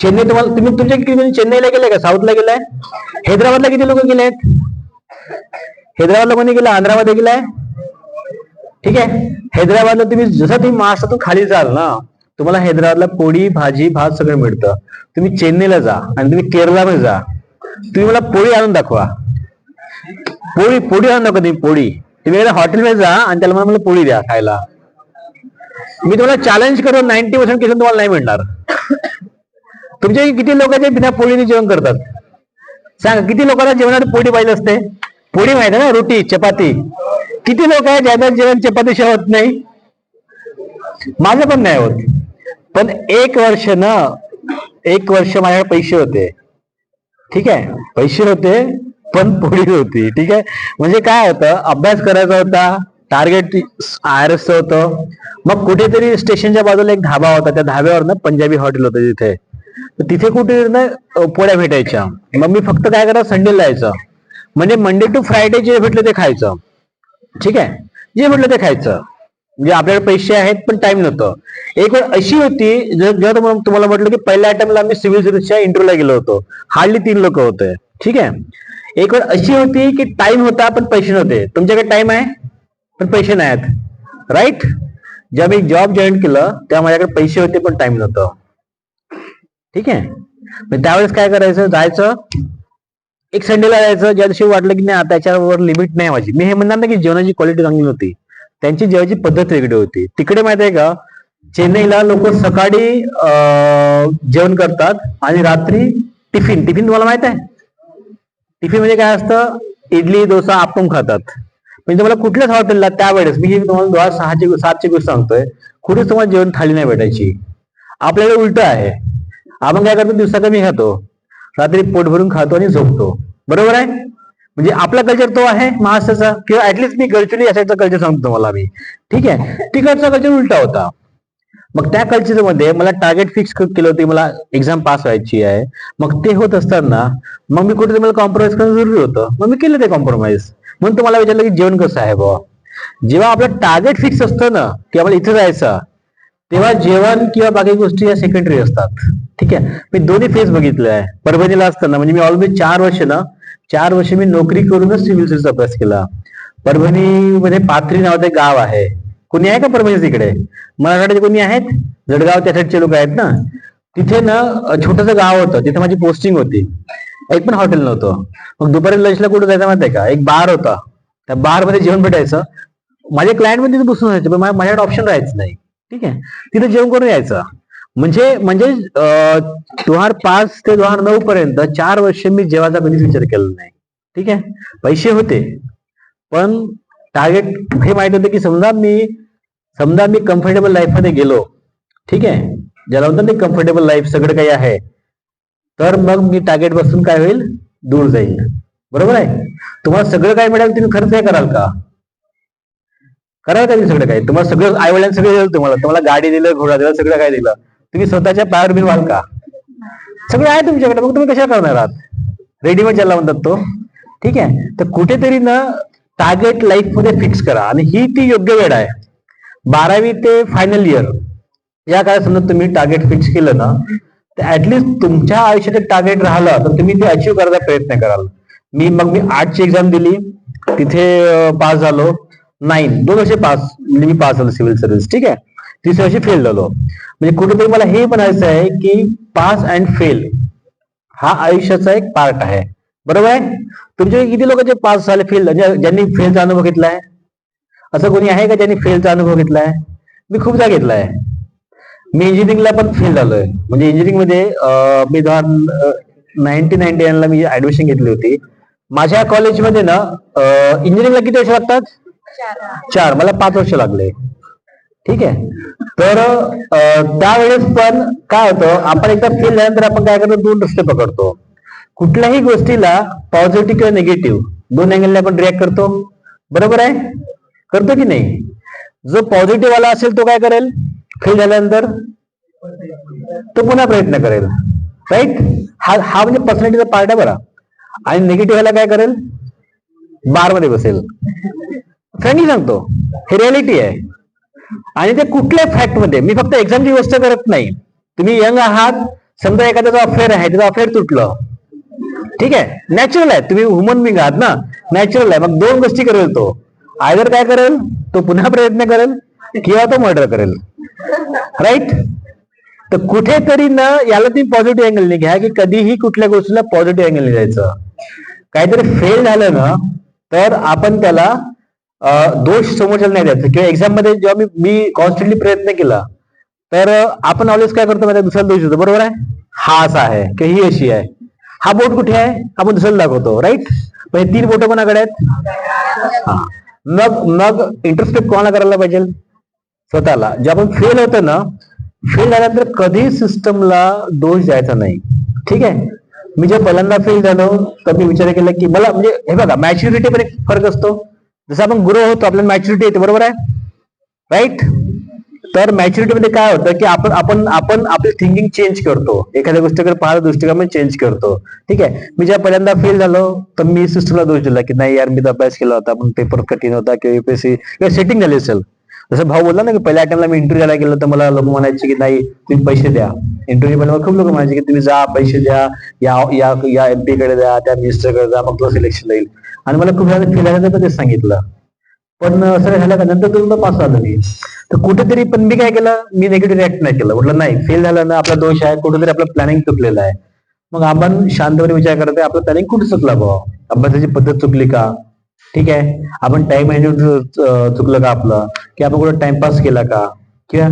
चेन्नई तुम्हाला तुम्ही तुमच्या किती चेन्नईला गेलाय का? साऊथला गेलाय? हैदराबादला किती लोक गेले आहेत हैदराबादला कोणी गेलं? आंध्रामध्ये गेलाय? ठीक आहे. हैदराबादला तुम्ही जसं तुम्ही महाराष्ट्रातून खाली जाल ना तुम्हाला हैदराबादला पोळी भाजी भात सगळं मिळतं. तुम्ही चेन्नईला जा आणि तुम्ही केरळामध्ये जा. तुम्ही मला पोळी आणून दाखवा. पोळी पोळी आणून दाखवा तुम्ही पोळी. तुम्ही एकदा हॉटेलमध्ये जा आणि त्याला मला पोळी द्या खायला. मी तुम्हाला चॅलेंज करतो नाईन्टी पर्सेंट केस तुम्हाला नाही मिळणार. तुमच्या किती लोकांचे बिना पोळीने जेवण करतात? सांगा किती लोकांना जेवणात पोळी पाहिजे असते? पोळी माहिती आहे ना रोटी चपाती. किती लोक आहे ज्यांना जेवण चपातीशिवाय होत नाही? माझं पण नाही होत. पण एक वर्ष ना एक वर्ष माझ्याकडे पैसे होते. ठीक आहे? पैसे होते पण पोळी होती. ठीक आहे? म्हणजे काय होतं? अभ्यास करायचा होता टार्गेट आर एसचं होतं. मग कुठेतरी स्टेशनच्या बाजूला एक धाबा होता. त्या धाब्यावर ना पंजाबी हॉटेल होतं तिथे. तिथे कुठे ना पोळ्या भेटायच्या. मग मी फक्त काय करा संडेला जायचं. म्हणजे मंडे टू फ्रायडे जे भेटलं ते खायचं. ठीक आहे? जे म्हटलं ते खायचं. म्हणजे आपल्याकडे पैसे आहेत पण टाइम नव्हतं. एक वेळ अशी होती जर जर तुम्हाला म्हटलं की पहिल्या आयटमला आम्ही सिव्हिल सर्व्हिसच्या इंटरव्ह्यूला गेलो होतो. हार्डली तीन लोक होते. ठीक आहे? एक वेळ अशी होती की टाइम होता पण पैसे नव्हते. तुमच्याकडे टाइम आहे पण पैसे नाही आहेत राईट जेव्हा मी जॉब जॉईन केलं तेव्हा माझ्याकडे पैसे होते पण टाइम नव्हतं. ठीक आहे? त्यावेळेस काय करायचं? जायचं. एक संडेला जायचं. ज्या दिवशी वाटलं की नाही आता लिमिट नाही माझी. मी हे म्हणणार ना की जेवणाची क्वालिटी चांगली होती त्यांची जेवायची पद्धत वेगळी होती. तिकडे माहिती आहे का? चेन्नईला लोक सकाळी जेवण करतात आणि रात्री टिफिन. टिफिन तुम्हाला माहीत आहे? टिफिन म्हणजे काय असतं? इडली डोसा आप्पम खातात. म्हणजे तुम्हाला कुठल्याच हॉटेलला त्यावेळेस. मी तुम्हाला दोन सहाची सातची गोष्ट सांगतोय. कुठेच तुम्हाला जेवण थाळी नाही भेटायची. आपल्याकडे उलट आहे. आपण काय करतो? दिवसा कमी खातो. रात्री पोट भरून खातो आणि झोपतो. बरोबर आहे? म्हणजे आपला कल्चर तो आहे महाराष्ट्राचा. किंवा ऍटलीस्ट मी गडचिरोली असायचा कल्चर सांगतो तुम्हाला मी. ठीक आहे? तिकडचा कल्चर उलटा होता. मग त्या कल्चरमध्ये मला टार्गेट फिक्स केलं होतं मला एक्झाम पास व्हायची आहे. मग ते होत असताना मग मी कुठेतरी मला कॉम्प्रोमाइज करणं जरुरी होतं. मग मी केलं ते कॉम्प्रोमाइज म्हणून तुम्हाला विचारलं की जेवण कसं आहे बाबा जेव्हा आपलं टार्गेट फिक्स असतं ना की आपल्याला इथं जायचं तेव्हा जेवण किंवा बाकी गोष्टी या सेकंडरी असतात. ठीक आहे? मी दोन्ही फेज बघितले आहे. परभणीला असताना म्हणजे मी ऑलमोस्ट चार वर्ष ना चार वर्ष मी नोकरी करूनच सिव्हिल सर्व्हिस अभ्यास केला. परभणीमध्ये पाथरी नावाचं एक गाव आहे. कोणी आहे का परभणी तिकडे? मराठवाड्याचे कोणी आहेत? जळगाव त्या साईडचे लोक आहेत ना? तिथे ना छोटस गाव होतं. तिथे माझी पोस्टिंग होती. एक पण हॉटेल नव्हतं. मग दुपारी लंचला कुठं जायचं माहिती आहे का? एक बार होता. त्या बारमध्ये जेवण भेटायचं. माझे क्लायंटमध्ये तिथे बसून राहायचे पण माझ्याकडे ऑप्शन राहायचं नाही. ठीक आहे. तिथे जेवण करून यायचं. म्हणजे म्हणजे दोन हजार पाच ते दोन हजार नऊ पर्यंत चार वर्ष मी जेवाचा कधीच विचार केला नाही. ठीक आहे? पैसे होते. पण टार्गेट हे माहीत होतं की समजा मी समजा मी कम्फर्टेबल लाईफमध्ये गेलो. ठीक आहे? ज्याला म्हणतात ना कम्फर्टेबल लाईफ सगळं काही आहे. तर मग मी टार्गेट बसून काय होईल? दूर जाईल. बरोबर आहे? तुम्हाला सगळं काय मिळेल तुम्ही खर्च काय कराल का? करा त्यांनी सगळं काय तुम्हाला सगळं आई वडिलांनी सगळं दिलं तुम्हाला. तुम्हाला गाडी दिलं घोडा दिला सगळं काय दिलं. तुम्ही स्वतःच्या पायावर बिन व्हाल का? सगळं आहे तुमच्याकडे. मग तुम्ही कशा करणार आहात? रेडीमेड ज्याला म्हणतात तो. ठीक आहे? तर कुठेतरी ना टार्गेट लाईफमध्ये फिक्स करा. आणि ही ती योग्य वेळ आहे. बारावी ते फायनल इयर या काळात समजा तुम्ही टार्गेट फिक्स केलं ना तर ऍटलिस्ट तुमच्या आयुष्यात टार्गेट राहिलं तर तुम्ही ते अचीव्ह करायचा प्रयत्न कराल. मी मग मी आर्टची एक्झाम दिली. तिथे पास झालो. नाईन. दोन वर्ष पास म्हणजे मी पास झालो सिव्हिल सर्व्हिस ठीक आहे? तिसऱ्या वर्षी फेल झालो. म्हणजे कुठेतरी मला हे म्हणायचं आहे की पास अँड फेल हा आयुष्याचा एक पार्ट आहे. बरोबर आहे? तुमचे किती लोक जे पास झाले फेल ज्यांनी फेलचा अनुभव घेतलाय? असं कोणी आहे का ज्यांनी फेलचा अनुभव घेतलाय? मी खूपदा घेतलाय. मी इंजिनिअरिंगला पण फेल झालोय. म्हणजे इंजिनिअरिंगमध्ये मी दोन नाईन्टीन नाईन्टी नाईनला मी ऍडमिशन घेतली होती माझ्या कॉलेजमध्ये ना इंजिनिअरिंगला किती वर्ष लागतात? चार. मला पाच वर्ष लागले. ठीक आहे? तर त्यावेळेस पण काय होतं आपण एकदा फेल झाल्यानंतर आपण काय करतो दोन रस्ते पकडतो. कुठल्याही गोष्टीला पॉझिटिव्ह किंवा निगेटिव्ह दोन अँगलने आपण रिॲक्ट करतो. बरोबर आहे? करतो की नाही? जो पॉझिटिव्ह वाला असेल तो काय करेल? फेल झाल्यानंतर तो पुन्हा प्रयत्न करेल. राईट हा हा म्हणजे पर्सनॅलिटीचा पार्ट आहे बरा. आणि निगेटिव्ह वाला काय करेल? बारमध्ये बसेल. फ्रेंडली सांगतो. हे रियालिटी आहे. आणि ते कुठल्याही फॅक्टमध्ये मी फक्त एक्झामची गोष्ट करत नाही. तुम्ही यंग आहात समजा एखाद्याचं अफेअर आहे त्याचं अफेअर तुटलं. ठीक आहे? नॅचरल आहे. तुम्ही ह्युमन बिंग आहात ना? नॅचरल आहे. मग दोन गोष्टी करेल तो. आयदर काय करेल? तो पुन्हा प्रयत्न करेल किंवा तो मर्डर करेल. राईट तर कुठेतरी ना याला तुम्ही पॉझिटिव्ह अँगलने घ्या की कधीही कुठल्या गोष्टीला पॉझिटिव्ह अँगलने जायचं. काहीतरी फेल झालं ना तर आपण त्याला दोष समोरच्याला नाही द्यायचं. किंवा एक्झाममध्ये जेव्हा मी मी कॉन्स्टंटली प्रयत्न केला तर आपण ऑलवेज काय करतो माहिती दुसऱ्याला दोष देतो. बरोबर आहे? हा असा आहे किंवा ही अशी आहे. हा बोट कुठे आहे? आपण दुसऱ्याला दाखवतो राईट हे तीन बोट कोणाकडे आहेत? हा. मग मग इंटरस्पेक्ट कोणाला करायला पाहिजे? स्वतःला. जे आपण फेल होतं ना फेल झाल्यानंतर कधी सिस्टमला दोष द्यायचा नाही. ठीक आहे? मी जे पहिल्यांदा फेल झालो तर मी विचार केला की मला म्हणजे हे बघा मॅच्युरिटी पण एक फरक असतो. जसं आपण ग्रो होतो आपल्याला मॅच्युरिटी येते बरोबर आहे? राईट तर मॅच्युरिटी मध्ये काय होतं की आपण आपण आपण आपली थिंकिंग चेंज करतो. एखाद्या गोष्टीकडे पाहत दृष्टिकोन चेंज करतो. ठीक आहे? मी जेव्हा पहिल्यांदा फेल झालो तर मी सिस्टमला दोष दिला की नाही यार मी तर अभ्यास केला होता पण पेपर कठीण होता किंवा युपीएससी किंवा सेटिंग झाली असेल. जसं भाऊ बोलला ना की पहिल्या अटेम्पला मी इंटरव्ह्यू द्यायला गेलो तर मला लोक म्हणायचे की नाही तुम्ही पैसे द्या. इंटरव्ह्यू पहिला मला खूप लोक म्हणायचे की तुम्ही जा पैसे द्या या या या एमपी कडे द्या त्या मिनिस्टरकडे द्या मग तुला सिलेक्शन येईल आणि मला खूप वेळा पण तेच सांगितलं. पण असं झालं का नंतर तुम्ही पास झालं मी तर कुठेतरी पण मी काय केलं? मी नेगेटिव्ह रिॲक्ट नाही केलं. म्हटलं नाही फेल झालं ना आपला दोष आहे कुठेतरी आपलं प्लॅनिंग चुकलेलं आहे. मग आपण शांतपणे विचार करत आहे आपलं प्लॅनिंग कुठे चुकला भाऊ अभ्यासाची पद्धत चुकली का? ठीक आहे? आपण टाइम मॅनेजमेंट चुकलं का आपलं? की आपण कुठं टाइमपास केला का? किंवा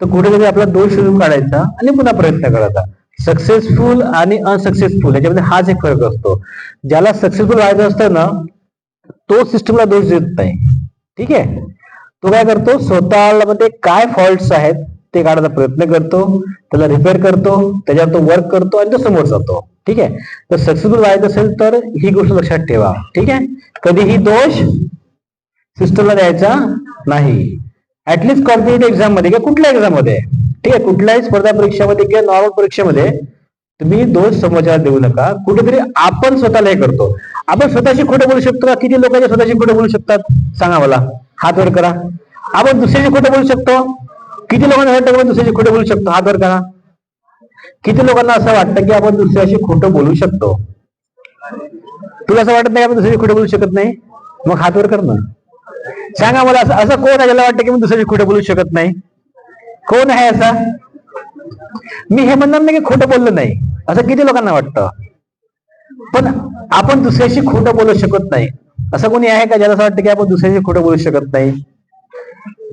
तर कुठेतरी आपला दोष शोधून काढायचा आणि पुन्हा प्रयत्न करायचा. सक्सेसफुल आणि अनसक्सेसफुल याच्यामध्ये हाच एक फरक असतो. ज्याला सक्सेसफुल व्हायचं असतं ना तो सिस्टमला दोष देत नाही. ठीक आहे? तो काय करतो? स्वतःला मध्ये काय फॉल्ट्स आहेत ते काढायचा प्रयत्न करतो त्याला रिपेअर करतो त्याच्यावर तो वर्क करतो आणि तो समोर जातो. ठीक आहे? तर सक्सेसफुल व्हायचं असेल तर ही गोष्ट लक्षात ठेवा. ठीक आहे? कधीही दोष सिस्टमला द्यायचा नाही. ऍटलिस्ट कॉम्पिटेटिव्ह एक्झाममध्ये किंवा कुठल्या एक्झाममध्ये. ठीक आहे? कुठल्याही स्पर्धा परीक्षेमध्ये किंवा नॉर्मल परीक्षेमध्ये तुम्ही दोष समोरच्याला देऊ नका. कुठेतरी आपण स्वतःला हे करतो. आपण स्वतःशी खोटं बोलू शकतो का? किती लोकांचे स्वतःशी खोटं बोलू शकतात? सांगा मला. हात वर करा. आपण दुसऱ्याशी खोटं बोलू शकतो? किती लोकांना दुसऱ्याशी खोटं बोलू शकतो? हात वर करा. किती लोकांना असं वाटतं की आपण दुसऱ्याशी खोटं बोलू शकतो? तुला असं वाटत नाही आपण दुसऱ्याशी खोटं बोलू शकत नाही? मग हातवर कर ना. सांगा मला असं असं कोण आहे ज्याला वाटतं की मी दुसऱ्याशी खोटं बोलू शकत नाही? कोण आहे असा? मी हे म्हणणार नाही की खोटं बोललं नाही. असं किती लोकांना वाटतं? पण आपण दुसऱ्याशी खोटं बोलू शकत नाही. असं कोणी आहे का ज्याला असं वाटतं की आपण दुसऱ्याशी खोटं बोलू शकत नाही?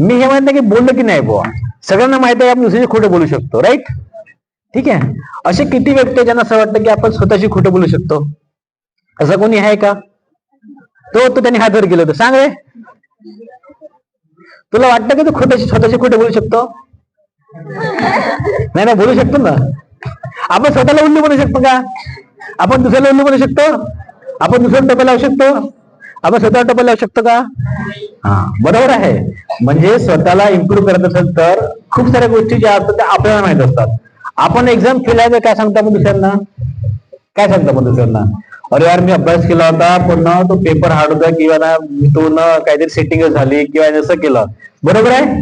मी हे म्हणत नाही की बोललं की नाही बुवा. सगळ्यांना माहीत आहे आपण दुसऱ्याशी खोटं बोलू शकतो राईट ठीक आहे? असे किती व्यक्ती ज्यांना असं वाटतं की आपण स्वतःशी खोटं बोलू शकतो? असं कोणी आहे का? तो तो त्यांनी हात वर केलं होतं. सांग रे. तुला वाटतं की तू खोटं स्वतःशी खोटं बोलू शकतो? नाही नाही बोलू शकतो ना. आपण स्वतःला उल्लू बनवू शकतो का? आपण दुसऱ्याला उल्लू बोलू शकतो? आपण दुसऱ्याला टोपा लावू शकतो? आपण स्वतःला टोपा लावू शकतो का? हा बरोबर आहे. म्हणजे स्वतःला इम्प्रूव्ह करत असेल तर खूप साऱ्या गोष्टी ज्या असतात त्या आपल्याला माहीत असतात. आपण एक्झाम फेल तर काय सांगता मग दुसऱ्यांना काय सांगता मग दुसऱ्यांना अरे यार मी अभ्यास केला होता पण ना तो पेपर हार्ड होता किंवा ना तो ना काहीतरी सेटिंग झाली किंवा असं केलं. बरोबर आहे?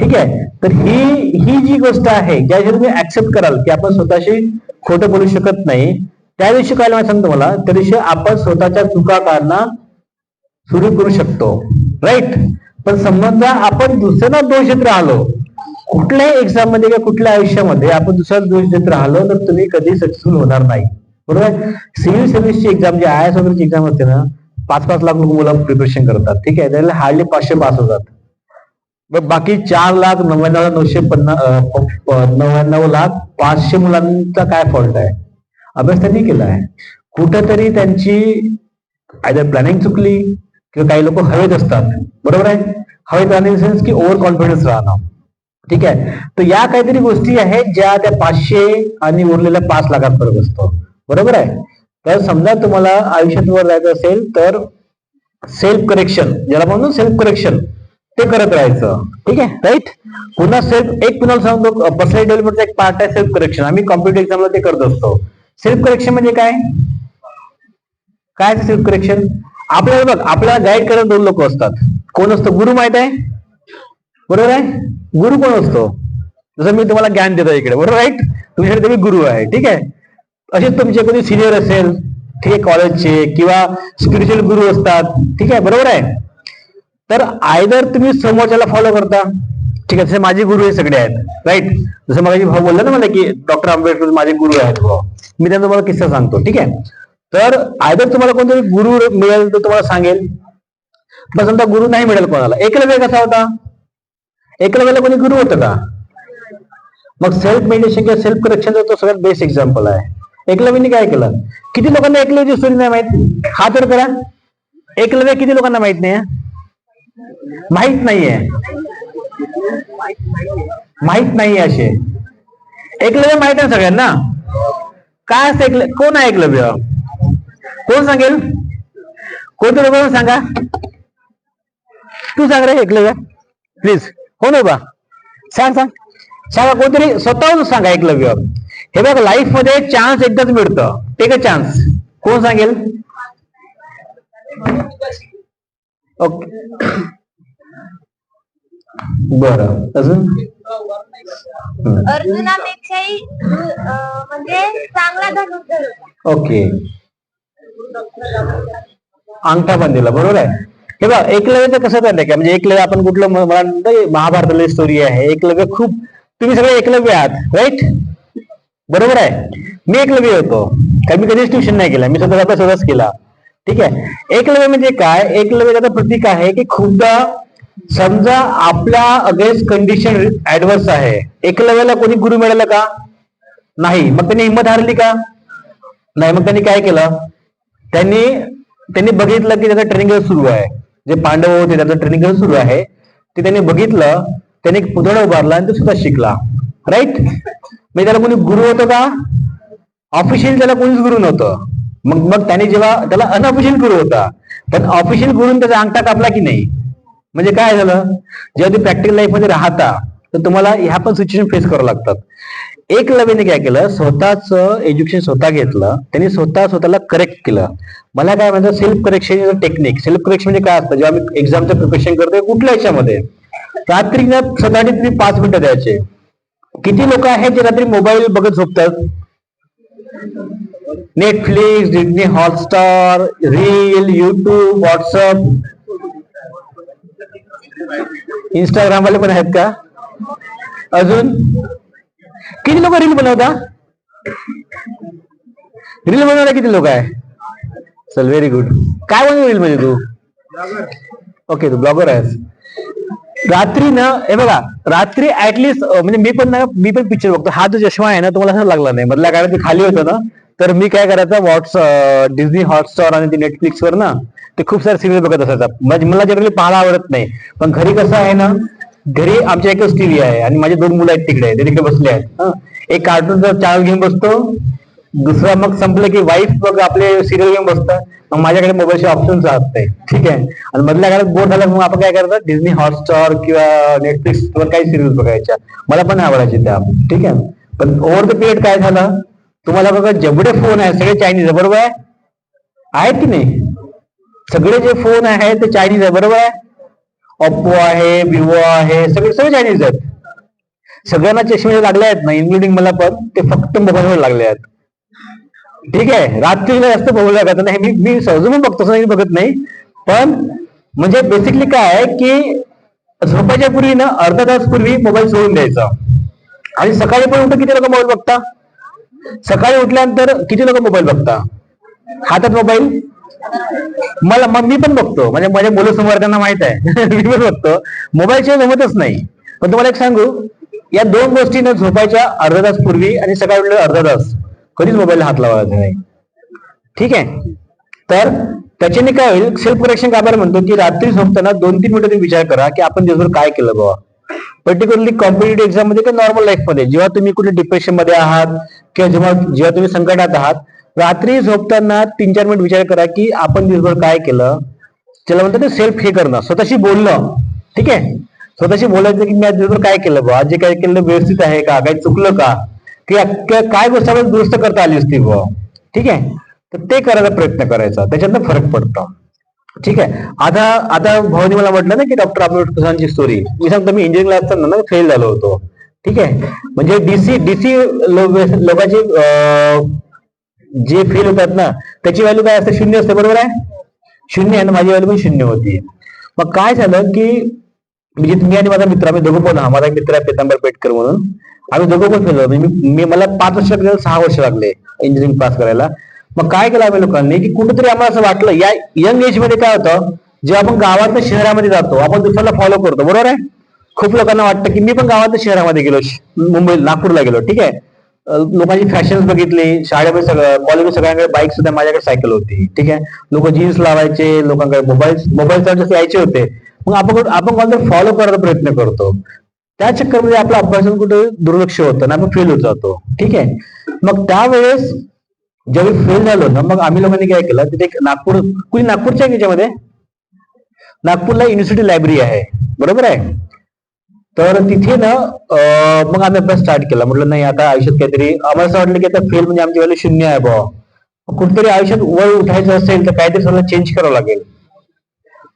ठीक आहे. तर ही ही जी गोष्ट आहे ज्या दिवशी तुम्ही ऍक्सेप्ट कराल की आपण स्वतःशी खोटं बोलू शकत नाही त्या दिवशी काय मला सांगतो मला? त्या दिवशी आपण स्वतःच्या चुका काढणं सुरू करू शकतो. राईट पण समजा आपण दुसऱ्यांना दोषित देत राहिलो कुठल्याही एक्झाममध्ये किंवा कुठल्या आयुष्यामध्ये आपण दुसरा दोष देत राहिलो तर तुम्ही कधी सक्सेसफुल होणार नाही. बरोबर? सिव्हिल सर्व्हिसची एक्झाम जे आय एस वगैरेची एक्झाम होते ना पाच पाच लाख लोक मुलं प्रिपरेशन करतात. ठीक आहे? त्याला हार्डली पाचशे पास होतात. बाकी चार लाख नव्याण्णव नऊशे पन्नास नव्याण्णव लाख पाचशे मुलांचा काय फॉल्ट आहे? अभ्यास त्यांनी केला आहे कुठंतरी त्यांची आयदर प्लॅनिंग चुकली किंवा काही लोक हवेत असतात. बरोबर आहे? हवेत राहणे सेन्स की ओव्हर कॉन्फिडन्स राहणं ठीक आहे? तर या काहीतरी गोष्टी आहेत ज्या त्या पाचशे आणि उरलेल्या पाच लाखात फरक असतो बरोबर आहे? तर समजा तुम्हाला आयुष्यात वर जायचं असेल तर सेल्फ करेक्शन ज्याला म्हणून सेल्फ करेक्शन ते करत राहायचं. ठीक आहे? राईट पुन्हा सेल्फ एक पुन्हा सांगतो पर्सनल डेव्हलपमेंटचा एक पार्ट आहे सेल्फ करेक्शन आम्ही कॉम्प्युटर एक्झामला ते करत असतो. सेल्फ करेक्शन म्हणजे काय? काय सेल्फ करेक्शन आपल्याला बघ आपल्याला गाईड करत दोन लोक असतात. कोण असतो? गुरु माहीत आहे? बरोबर आहे? गुरु कोण असतो? जसं मी तुम्हाला ज्ञान देतो इकडे बरोबर राईट तुमच्यासाठी तुम्ही गुरु आहे ठीक आहे? असेच तुमचे कोणी सिनियर असेल ठीक आहे कॉलेजचे किंवा स्पिरिच्युअल गुरु असतात ठीक आहे बरोबर आहे? तर आयदर तुम्ही समोरच्याला फॉलो करता ठीक आहे जसे माझे गुरु हे सगळे आहेत राईट जसं मग भाऊ बोलला ना मला की डॉक्टर आंबेडकर माझे गुरु आहेत भाऊ. मी त्यांना तुम्हाला किस्सा सांगतो ठीक आहे? तर आयदर तुम्हाला कोणतरी गुरु मिळेल तर तुम्हाला सांगेल. पण समजा गुरु नाही मिळेल कोणाला. एकलव्य कसा होता? एकलव्याला कोणी गुरु होतं का? मग सेल्फ मेडिटेशन किंवा सेल्फ करेक्शनचा तो सगळ्यात बेस्ट एक्झाम्पल आहे. एकलव्याने काय केलं? किती लोकांना एकलव्याची स्टोरी नाही माहीत? हा तर करा. एकलव्य किती लोकांना माहीत नाही माहीत नाहीये. माहीत नाहीये असे. एकलव्य माहीत आहे सगळ्यांना? काय असतं एकल कोण आहे एकलव्य? कोण सांगेल? कोणत्या लोकांना सांगा? तू सांग रे एकलव्य. प्लीज हो ना बा. सांग सांग. सांगा कोणतरी स्वतःहून सांगा एकलव्य. हे बघ लाईफमध्ये चान्स एकदाच मिळतं. टेक अ चान्स कोण सांगेल? ओके. बर. अजून. अर्जुनापेक्षाही म्हणजे चांगला ओके. अंगठा पण दिला बरोबर आहे? हे बघा एकलव्यचं कसं चाललंय का? म्हणजे एकलव्य आपण कुठलं म- मला स्टोरी आहे. एकलव्य खूप तुम्ही सगळे एकलव्य आहात राईट बरोबर आहे? मी एकलव्य होतो. कारण मी कधीच ट्युशन नाही केला. मी स्वतः अभ्यास स्वतःच केला. ठीक आहे? एकलव्य म्हणजे काय? एकलव्य त्याचं प्रतीक आहे की खूपदा समजा आपल्या अगेन्स्ट कंडिशन ऍडव्हर्स आहे. एकलव्याला कोणी गुरु मिळालं का? नाही. मग त्यांनी हिंमत हारली का? नाही. मग त्यांनी काय केलं? त्यांनी त्यांनी बघितलं की त्याचा ट्रेनिंग सुरू आहे. जे पांडव होते त्याचं ट्रेनिंग सुरू आहे. ते त्याने बघितलं त्याने एक पुतळा उभारला आणि तो सुद्धा शिकला. राईट म्हणजे त्याला कोणी गुरु होतं का? ऑफिशियल त्याला कोणीच गुरु नव्हतं. मग मग त्याने जेव्हा त्याला अनऑफिशियल गुरु होता. पण ऑफिशियल गुरुन त्याचा अंगठा कापला की नाही? म्हणजे काय झालं? जेव्हा तुम्ही प्रॅक्टिकल लाईफमध्ये राहता तर तुम्हाला ह्या पण सिच्युएशन फेस करावं लागतात. एक लवेने काय केलं स्वतःच एज्युकेशन स्वतः घेतलं त्यांनी स्वतः स्वतःला करेक्ट केलं. मला काय म्हणतात self correction is a technique self correction म्हणजे काय असतं? जेव्हा आम्ही एक्झामचं प्रिपरेशन करतोय कुठल्या याच्यामध्ये? रात्री ना स्वतःसाठी तुम्ही पाच मिनिटं द्यायचे. किती लोक आहेत जे रात्री मोबाईल बघत झोपतात? Netflix Disney Hotstar reel YouTube WhatsApp Instagram वाले पण आहेत का? अजून? किती लोक रील बनवता? रील बनवायला किती लोक आहे? चल व्हेरी गुड काय बनव रील म्हणजे तू? ओके तू ब्लॉगर आहेस. रात्री ना हे बघा रात्री ऍटलिस्ट म्हणजे मी पण ना मी पण पिक्चर बघतो. हा जो चष्मा आहे ना तुम्हाला असं लागला नाही. मधल्या काळात ते खाली होतं ना तर मी काय करायचं व्हॉट्स डिझनी हॉटस्टार आणि ते नेटफ्लिक्स वर ना ते खूप सारे सिरियल बघत असायचा. म्हणजे मला जनरली पाहायला आवडत नाही. पण घरी कसं आहे ना घरी आमच्या एकच टीव्ही आहे आणि माझे दोन मुलं आहेत तिकडे ते तिकडे बसले आहेत. हं. एक कार्टूनचा चॅनल घेऊन बसतो. दुसरा मग संपलं की वाईफ बघ आपले सिरियल घेऊन बसतं. मग माझ्याकडे मोबाईलचे ऑप्शन राहत नाही ठीक आहे? आणि मधल्या काळात बोर झाला मग आपण काय करतात डिझनी हॉटस्टार किंवा नेटफ्लिक्स वर काही सिरियल बघायच्या. मला पण आवडायचे त्या. ठीक आहे? पण ओव्हर द पिरियड काय झालं? तुम्हाला बघा जेवढे फोन आहेत सगळे चायनीज आहे बरोबर आहे? आहेत की नाही? सगळे जे फोन आहेत ते चायनीज आहे बरोबर आहे? ओप्पो आहे विवो आहे सगळे सगळे चायनीज आहेत. सगळ्यांना चष्मे लागले आहेत ना इन्क्लुडिंग मला पण. ते फक्त मोबाईलवर लागले आहेत. ठीक आहे रात्रीला जास्त मोबाईल लागत नाही. मी मी सहजून बघतो असं बघत नाही. पण म्हणजे बेसिकली काय आहे की झोपायच्या पूर्वी ना अर्धा तास पूर्वी मोबाईल सोडून द्यायचा. आणि सकाळी पण उठून किती लोक मोबाईल बघता? सकाळी उठल्यानंतर किती लोक मोबाईल बघता? हातात मोबाईल मला मग मी पण बघतो. म्हणजे माझ्या मुलं त्यांना माहीत आहे. मी पण बघतो. मोबाईलशिवाय जमतच नाही. पण तुम्हाला एक सांगू या दोन गोष्टींना झोपायच्या अर्धा तास पूर्वी आणि सकाळी उठलं अर्धा तास. कधीच मोबाईलला हात लावायचा नाही. ठीक आहे? तर त्याच्याने काय होईल? सेल्फ करेक्शन का बरं म्हणतो? की रात्री झोपताना दोन तीन मिनिटं तुम्ही विचार करा की आपण दिवसभर काय केलं बाबा पर्टिक्युलरली कॉम्पिटेटिव्ह एक्झाममध्ये किंवा नॉर्मल लाईफमध्ये जेव्हा तुम्ही कुठे डिप्रेशनमध्ये आहात किंवा जेव्हा जेव्हा तुम्ही संकटात आहात रात्री झोपताना तीन चार मिनिट विचार करा की आपण दिवसभर काय केलं? त्याला म्हणतात ते सेल्फ हे करणं. स्वतःशी बोलणं. ठीक आहे? स्वतःशी बोलायचं की मी आज दिवसभर काय केलं बुवा? जे काय केलं व्यवस्थित आहे का? काही चुकलं का? की काय गोष्ट आपण दुरुस्त करता आली असती बुवा? ठीक आहे? तर ते करायचा प्रयत्न करायचा. त्याच्यातनं फरक पडतो. ठीक आहे? आता आता भाऊनी मला म्हटलं ना की डॉक्टर आंबेडकरांची स्टोरी मी सांगतो मी इंजिनिअरिंगला असताना ना फेल झालो होतो. ठीक आहे? म्हणजे डीसी डीसी लोकांची लो जे फेल होतात ना त्याची व्हॅल्यू काय असते? शून्य असते बरोबर आहे? शून्य आहे ना माझी व्हॅल्यू पण शून्य होती. मग काय झालं की म्हणजे तुम्ही आणि माझा मित्र आम्ही दोघं पण हा माझा मित्र आहे पितांबर पेटकर म्हणून. आम्ही दोघं पण फेल होतो. मी मला पाच वर्ष लागले सहा वर्ष लागले इंजिनिअरिंग पास करायला. मग काय केलं आम्ही लोकांनी की कुठेतरी आम्हाला असं वाटलं या यंग एजमध्ये काय होतं जेव्हा आपण गावातल्या शहरामध्ये जातो आपण दुसऱ्याला फॉलो करतो बरोबर आहे? खूप लोकांना वाटतं की मी पण गावातल्या शहरामध्ये गेलो मुंबई नागपूरला गेलो ठीक आहे? लोकांची फॅशन बघितली शाळेमध्ये सगळं कॉलेजमध्ये सगळ्यांकडे बाईक सुद्धा माझ्याकडे सायकल होती ठीक आहे? लोक जीन्स लावायचे लोकांकडे मोबाईल मोबाईल चार्जेस यायचे होते. मग आपण आपण कोणतं फॉलो करायचा प्रयत्न करतो. त्या चक्करमध्ये आपला अभ्यासात कुठे दुर्लक्ष होतं ना आपण फेल होत जातो ठीक आहे? मग त्यावेळेस ज्यावेळी फेल झालो ना मग आम्ही लोकांनी काय केलं तिथे नागपूर कुणी नागपूरच्या आहे याच्यामध्ये? नागपूरला युनिव्हर्सिटी लायब्ररी आहे बरोबर आहे? तर तिथे ना मग आम्ही अभ्यास स्टार्ट केला. म्हटलं नाही आता आयुष्यात काहीतरी आम्हाला असं वाटलं की आता फेल म्हणजे आमची व्हॅल्यू शून्य आहे बाबा कुठेतरी आयुष्यात वर उठायचं असेल तर काहीतरी सगळं चेंज करावं लागेल.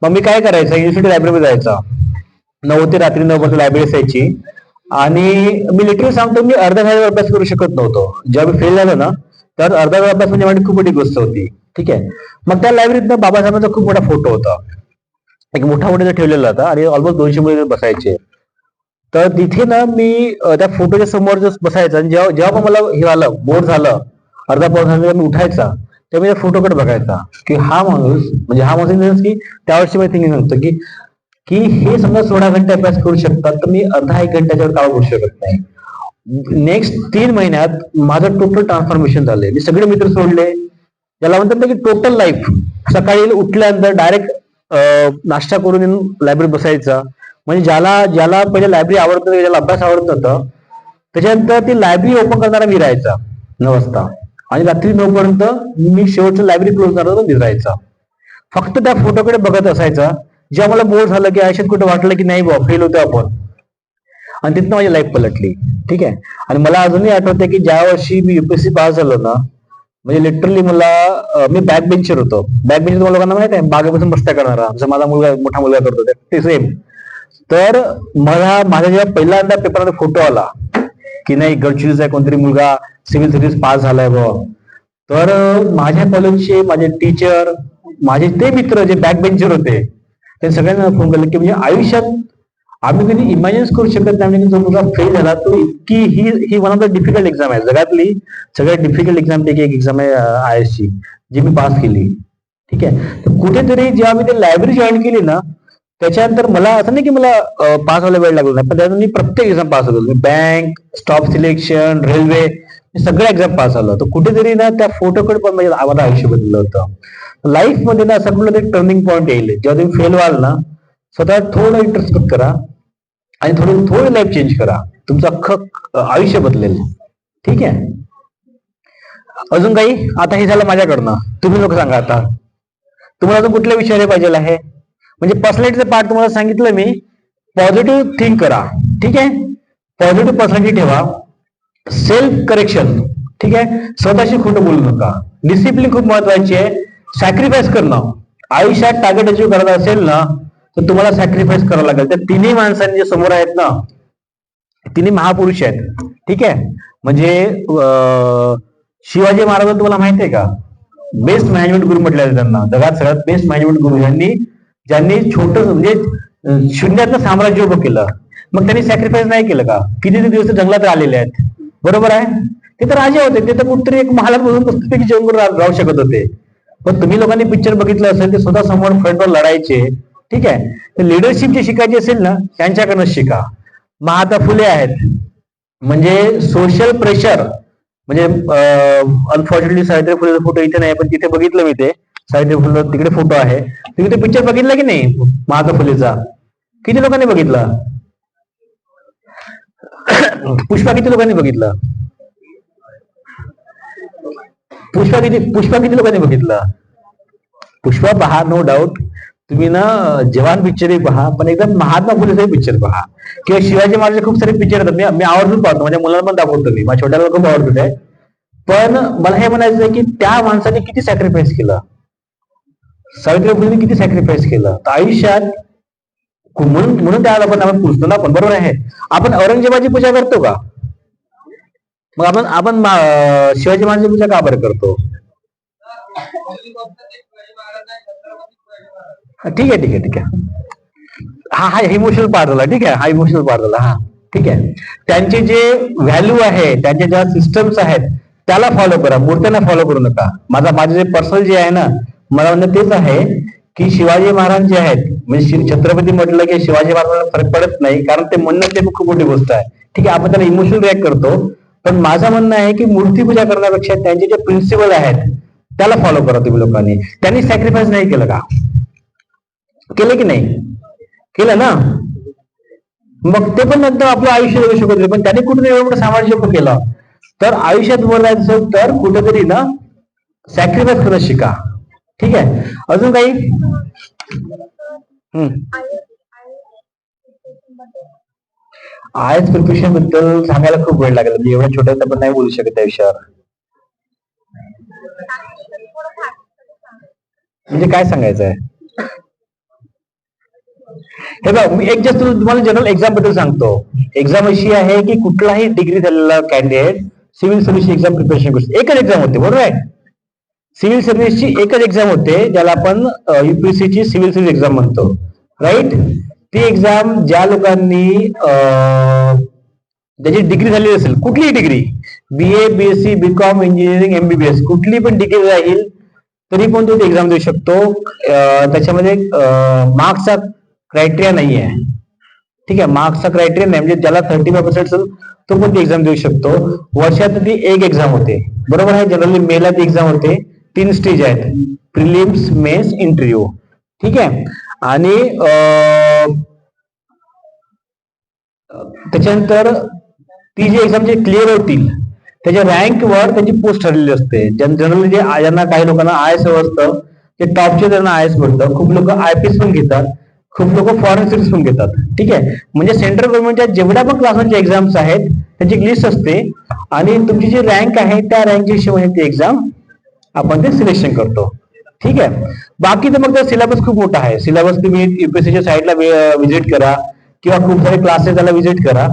मग मी काय करायचं? युनिव्हर्सिटी लायब्ररीमध्ये जायचा. नऊ ते रात्री नऊ पर्यंत लायब्ररी असायची. आणि मी लिटरली सांगतो मी अर्ध्या वेळ अभ्यास करू शकत नव्हतो. जेव्हा मी फेल झालो ना तर अर्धा वेळ अभ्यास म्हणजे माझी खूप मोठी गोष्ट होती. ठीक आहे? मग त्या लायब्ररीत बाबासाहेबांचा खूप मोठा फोटो होता. एक मोठा फोटो ठेवलेला होता आणि ऑलमोस्ट दोनशे मुले बसायचे. तर तिथे ना मी त्या फोटोच्या समोर जस बसायचं आणि जेव्हा जेव्हा पण मला हे झालं बोर झालं अर्धा पाऊस झाला मी उठायचा तेव्हा मी त्या फोटोकडे बघायचा की हा माणूस म्हणजे हा माणूस की त्यावर्षी मी थिंकिंग होतं की की हे समजा सोळा घंटे अभ्यास करू शकतात तर मी अर्धा एक घंट्याच्यावर काम करू शकत नाही. नेक्स्ट तीन महिन्यात माझं टोटल ट्रान्सफॉर्मेशन झालंय. मी सगळे मित्र सोडले. याला म्हणतात ना की टोटल लाईफ सकाळी उठल्यानंतर डायरेक्ट नाश्ता करून लायब्ररीत बसायचा. म्हणजे ज्याला ज्याला पहिले लायब्ररी आवडत ज्याला अभ्यास आवडत नव्हतं त्याच्यानंतर ती लायब्ररी ओपन करणारा मी राहायचा नऊ वाजता आणि रात्री नऊ पर्यंत मी शेवटचं लायब्ररी क्लोज करणार मी राहायचा. फक्त त्या फोटोकडे बघत असायचा जेव्हा मला बोर झालं की आयुष्यात कुठं वाटलं की नाही बा फेल होतो आपण. आणि तिथनं माझी लाईफ पलटली ठीक आहे? आणि मला अजूनही आठवते की ज्या वर्षी मी युपीएससी पास झालो ना म्हणजे लिटरली मला मी बॅक बेंचर होतो. बॅक बेंचर तुम्हाला लोकांना माहीत आहे बागेपासून बसत्या करणारा जसं माझा मुलगा मोठा मुलगा करतो ते सेम तर मला माझ्या जेव्हा पहिल्यांदा पेपरमध्ये फोटो आला की नाही गडचिरोलीचा कोणतरी मुलगा सिव्हिल सर्व्हिस पास झालाय बघ तर माझ्या कॉलेजचे माझे टीचर माझे ते मित्र जे बॅक बेंचर होते ते सगळ्यांना फोन केले की म्हणजे आयुष्यात आम्ही कधी इमॅजिन करू शकत नाही म्हणजे जो मुलगा फेल झाला तो इतकी ही ही one of the difficult exam आहे. जगातली सगळ्यात डिफिकल्ट एक्झाम पैकी एक एक्झाम आहे आय एस ची जी मी पास केली. ठीक आहे? तर कुठेतरी जेव्हा मी ते लायब्ररी जॉईन केली ना त्याच्यानंतर मला असं नाही की मला पास व्हायला वेळ लागला नाही पण त्यानंतर मी प्रत्येक एक्झाम पास होतो बँक स्टॉप सिलेक्शन रेल्वे सगळ्या एक्झाम पास झालो तर कुठेतरी ना त्या फोटोकडे पण म्हणजे आम्हाला आयुष्य बदललं होतं. लाईफमध्ये ना असं कुठलं तरी टर्निंग पॉईंट येईल जेव्हा तुम्ही फेल व्हाल ना स्वतः थोडं इंटरेस्ट करा आणि थोडं थोडी लाईफ चेंज करा. तुमचं अख्खं आयुष्य बदलेल. ठीक आहे? अजून काही? आता हे झालं माझ्याकडनं. तुम्ही लोक सांगा आता. तुम्हाला अजून कुठल्या विषयाला पाहिजे आहे? म्हणजे पर्सनॅलिटीचं पार्ट तुम्हाला सांगितलं मी. पॉझिटिव्ह थिंक करा. ठीक आहे? पॉझिटिव्ह पर्सनॅलिटी ठेवा. सेल्फ करेक्शन ठीक आहे? स्वतःशी खोटं बोलू नका. डिसिप्लिन खूप महत्वाची आहे. सॅक्रिफाईस करणं आयुष्यात टार्गेट अचीव्ह करायचं असेल ना तर तुम्हाला सॅक्रिफाईस करावं लागेल. त्या तिन्ही माणसांनी जे समोर आहेत ना तिन्ही महापुरुष आहेत. ठीक आहे? म्हणजे शिवाजी महाराज तुम्हाला माहिती आहे का? बेस्ट मॅनेजमेंट गुरु म्हटलं त्यांना. जगात सगळ्यात बेस्ट मॅनेजमेंट गुरु यांनी ज्यांनी छोट म्हणजे शून्यातलं साम्राज्य उभं केलं मग त्यांनी सॅक्रिफाईस नाही केलं का? किती दिवस जंगलात आलेले आहेत. बरोबर आहे? ते तर राजे होते. ते तर कुठतरी एक महालात बसून पुस्तकी जेवण रा- राहू शकत होते. पण तुम्ही लोकांनी पिक्चर बघितलं असेल ते स्वतः समोर फ्रंटवर लढायचे. ठीक आहे? लिडरशिप जे शिकायची असेल ना त्यांच्याकडनं शिका. महात्मा फुले आहेत. म्हणजे सोशल प्रेशर म्हणजे अनफॉर्च्युनेटली सावित्री फुलेचा फोटो इथे नाही पण तिथे बघितलं मी ते. साहित्य फुले तिकडे फोटो आहे. तुम्ही ते पिक्चर बघितला की नाही? महात्मा फुलेचा? किती लोकांनी बघितला? पुष्पा किती लोकांनी बघितला? पुष्पा किती पुष्पा किती लोकांनी बघितला? पुष्पा पहा नो डाऊट तुम्ही ना जवान पिक्चरही पहा पण एकदम महात्मा फुलेचाही पिक्चर पहा. किंवा शिवाजी महाराज खूप सारे पिक्चर येतात. मी मी आवर्जून पाहतो. माझ्या मुलांना पण दाखवतो मी. माझ्या छोट्याला खूप आवडतो आहे पण मला हे म्हणायचं आहे की त्या माणसाने किती सॅक्रिफाईस केलं? सावित्री फुलेने किती सॅक्रिफाईस केलं? तर आयुष्यात म्हणून म्हणून त्या आपण आपण पुजतो ना आपण बरोबर आहे. आपण औरंगजेबाची पूजा करतो का? मग आपण आपण शिवाजी महाराजांची पूजा का बरं करतो? ठीक आहे ठीक आहे ठीक आहे. हा हा इमोशनल पार्ट झाला ठीक आहे. हा इमोशनल पार्ट झाला हा. ठीक आहे. त्यांचे जे व्हॅल्यू आहे त्यांच्या ज्या सिस्टम्स आहेत त्याला फॉलो करा. मूर्त्यांना फॉलो करू नका. माझा माझे जे पर्सनल जे आहे ना मला म्हणणं तेच आहे की शिवाजी महाराज जे आहेत म्हणजे श्री छत्रपती म्हटलं की शिवाजी महाराजांना फरक पडत नाही कारण ते म्हणणं ते खूप मोठी गोष्ट आहे. ठीक आहे आपण त्याला इमोशनल रिॲक्ट करतो पण माझं म्हणणं आहे की मूर्ती पूजा करण्यापेक्षा त्यांचे जे प्रिन्सिपल आहेत त्याला फॉलो करा तुम्ही लोकांनी. त्यांनी सॅक्रिफाईस नाही केलं का? केलं की नाही? केलं ना? मग ते पण नंतर आपलं आयुष्य जगू शकत नाही पण त्यांनी कुठेतरी एवढं मोठं सामाजिक केलं. तर आयुष्यात बोलायचं तर कुठेतरी ना सॅक्रिफाईस करणं शिका. ठीक आहे. अजून काही? हम्म. प्रिपरेशनबद्दल सांगायला खूप वेळ लागेल. म्हणजे एवढ्या छोट्या पण नाही बोलू शकत त्या विषयावर. म्हणजे काय सांगायचं आहे? हे बघ मी एक जास्त तुम्हाला जनरल एक्झामबद्दल सांगतो. एक्झाम अशी आहे की कुठलाही डिग्री झालेला candidate civil service exam preparation करू एकच एक्झाम होते बरोबर आहे? सिव्हिल सर्व्हिसची एकच एक्झाम होते ज्याला आपण युपीएससी ची सिव्हिल सर्व्हिस एक्झाम म्हणतो. राईट ती एक्झाम ज्या लोकांनी ज्याची डिग्री झालेली असेल कुठलीही degree B A BSc B com engineering MBBS कुठली पण डिग्री राहील तरी पण तो एक्झाम देऊ शकतो. त्याच्यामध्ये मार्क्सचा क्रायटेरिया नाही आहे ठीक आहे मार्क्सचा क्रायटेरिया नाही म्हणजे ज्याला थर्टी फाय पर्सेंट असेल तो पण ती एक्झाम देऊ शकतो. वर्षात ती एक एक्झाम होते. बरोबर आहे? जनरली मेला ती एक्झाम होते. तीन स्टेज आहेत. प्रिलिम्स मेन्स इंटरव्ह्यू ठीक आहे? आणि त्याच्यानंतर ती जी एक्झाम जे क्लिअर होतील त्याच्या रँकवर त्याची त्यांची पोस्ट ठरलेली असते. जनरली जे ज्यांना काही लोकांना आय एस असतं ते टॉपचे त्यांना आय एस भरतं खूप लोक आय पी एस पण घेतात खूप लोक फॉरेन सिरीज पण घेतात. ठीक आहे? म्हणजे सेंट्रल गव्हर्नमेंटच्या जेवढ्या पण क्लासवरच्या एक्झाम्स आहेत त्याची लिस्ट असते. आणि तुमची जी रँक आहे त्या रँकच्या हिशोबाने ती एक्झाम ते सिलेक्शन करतो. ठीक आहे? बाकी तर मग सिलेबस खूप मोठा आहे. सिलेबस तुम्ही युपीएससीच्या साईडला व्हिजिट करा किंवा खूप सारे क्लासेस व्हिजिट करा.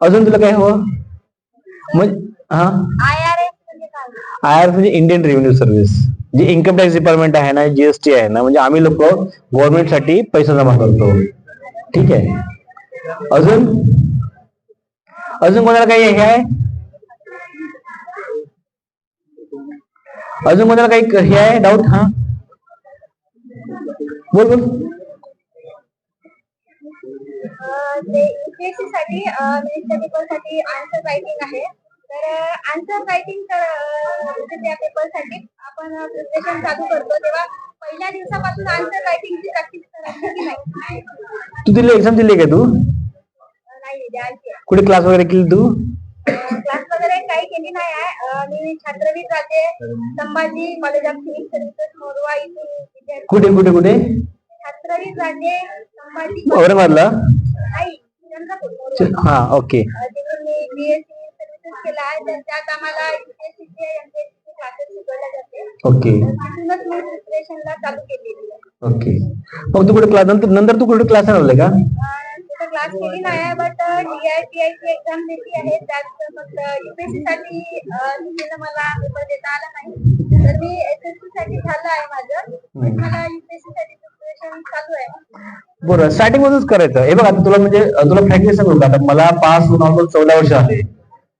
अजून तुला काय हवं? आय आर म्हणजे इंडियन रेव्हेन्यू सर्व्हिस जे इन्कम टॅक्स डिपार्टमेंट आहे ना जीएसटी आहे ना, म्हणजे आम्ही लोक गव्हर्नमेंट साठी पैसा जमा करतो. ठीक आहे? अजून? अजून कोणाला काही हे अजून कोणाला काही हे आहे? डाऊट हा. बोल बोल. साठी मिनिस्टर पेपरसाठी आन्सर रायटिंग आहे. तर आन्सर रायटिंग म्हणजे त्या पेपरसाठी आपण प्रिपरेशन चालू करतो. तेव्हा पहिल्या दिवसापासून आन्सर रायटिंगची प्रॅक्टिस करायची की नाही? तू दिली एक्झाम दिली का तू? नाही कुठे क्लास वगैरे केली तू? काही केली नाही आहे. मी Chhatravir Raje Sambhaji college of civil services Morwa इथून विद्यार्थी कुठे कुठे कुठे? छात्रवीर राजे संभाजी औरंगाबादला? नाही चंद्रपूर. हा ओके. अं, तिथून मी बीएससी सर्व्हिसेस केला आहे. तर त्यात आम्हाला युपीएससीचे एमपीएससीचे क्लासेस शिकवले जाते. ओके. तिथूनच मी प्रिपरेशनला चालू केलेली आहे. ओके. मग तू कुठे क्लास नंतर नंतर तू कुठे क्लास आणले का? तिथं क्लास केली नाही बट डीआयटीआय ची एक्झाम दिली आहे. त्यात फक्त युपीएससी साठी मला पेपर देता आला नाही. तर मी एसएससी साठी झालं आहे माझं. पण मला युपीएससी साठी प्रिपरेशन चालू आहे. बरं स्टार्टिंग मधूनच करायचं. हे बघ आता तुला म्हणजे तुला फ्रँकली सांगू का आता मला पास होऊन ऑलमोस्ट चौदा वर्ष आले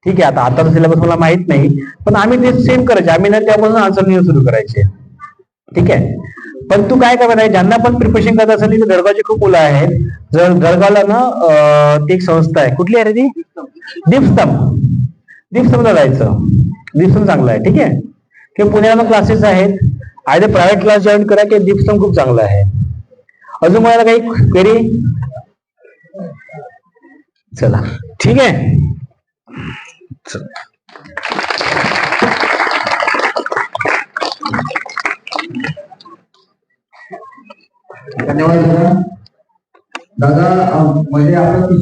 ठीक आहे आता आताचा सिलेबस मला माहीत नाही. पण आम्ही ते सेम करायचे. आम्ही ना त्यापासून आन्सर लिहून सुरू करायचे. ठीक आहे? पण तू काय करत आहे? ज्यांना पण प्रिपरेशन करत असेल तर जळगावची खूप मुलं आहेत. जर जळगावला ना ती एक संस्था आहे. कुठली आहे रे ती? दीपस्तंभ दीपस्तंभला जायचं. दीपस्तंभ चांगला आहे ठीक आहे? किंवा पुण्याला क्लासेस आहेत. आयदर प्रायव्हेट क्लास जॉईन करा किंवा दीपस्तंभ खूप चांगला आहे. अजून मला काही क्वेरी चला. ठीक आहे? चला. धन्यवाद. दादा म्हणजे आपण